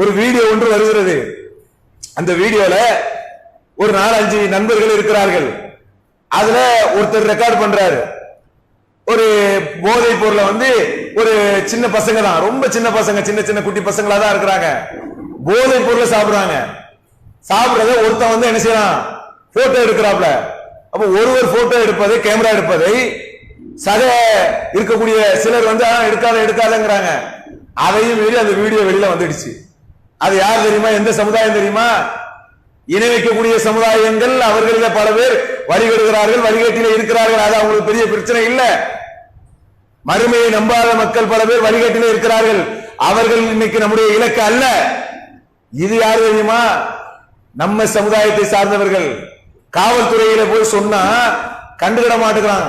ஒரு வீடியோ ஒன்று வருகிறது. அந்த வீடியோல ஒரு நாலஞ்சு நண்பர்கள் இருக்கிறார்கள். அதுல ஒருத்தர் ரெக்கார்ட் பண்றாரு. ஒரு போதை பொருளை வந்து ஒரு சின்ன பசங்க தான் ரொம்ப சின்ன பசங்க சின்ன சின்ன குட்டி பசங்களா தான் இருக்கிறாங்க. போதை பொருளை சாப்பிடுறாங்க. சாப்பிடுறத ஒருத்தன் வந்து என்ன செய்யறான்? போட்டோ எடுக்கிறாப்ல. அப்ப ஒருவர் போட்டோ எடுப்பதை கேமரா எடுப்பதை சக இருக்கக்கூடிய சிலர் வந்து எடுக்காத எடுக்காதங்கிறாங்க. அதையும் மீறி அந்த வீடியோ வெளியில வந்துடுச்சு. அது யார் தெரியுமா? எந்த சமுதாயம் தெரியுமா? இணை வைக்கக்கூடிய சமுதாயங்கள் அவர்களில் பல பேர் வழிகெடுகிறார்கள் வழிகேட்டில இருக்கிறார்கள். அது அவங்களுக்கு பெரிய பிரச்சனை இல்ல. மறுமையை நம்பாத மக்கள் பல பேர் வழிகேட்டில இருக்கிறார்கள். அவர்கள் இன்னைக்கு நம்முடைய இலக்கு அல்ல. இது யார் தெரியுமா? நம்ம சமுதாயத்தை சார்ந்தவர்கள். காவல்துறையில போய் சொன்னா கண்டுகிட மாட்டேங்கிறாங்க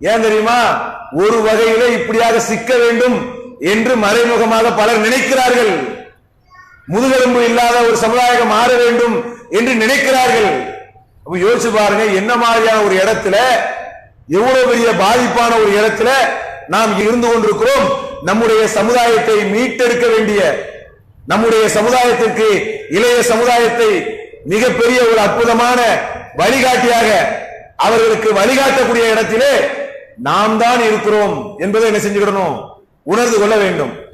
ஏன் தெரியுமா? ஒரு வகையில இப்படியாக சிக்க வேண்டும் என்று மறைமுகமாக பலர் நினைக்கிறார்கள். முதுகெலும்பு இல்லாத ஒரு சமுதாயம் மாற வேண்டும் என்று நினைக்கிறார்கள். யோசிச்சு பாருங்க என்ன மாதிரியான ஒரு இடத்துல எவ்வளவு பெரிய பாதிப்பான ஒரு இடத்துல நாம் இருந்து கொண்டிருக்கிறோம். நம்முடைய சமுதாயத்தை மீட்டெடுக்க வேண்டிய நம்முடைய சமுதாயத்திற்கு இளைய சமுதாயத்தை மிகப்பெரிய ஒரு அற்புதமான வழிகாட்டியாக அவர்களுக்கு வழிகாட்டக்கூடிய இடத்திலே நாம் தான் இருக்கிறோம் என்பதை என்ன செஞ்சுக்கிடணும்? உணர்ந்து கொள்ள வேண்டும்.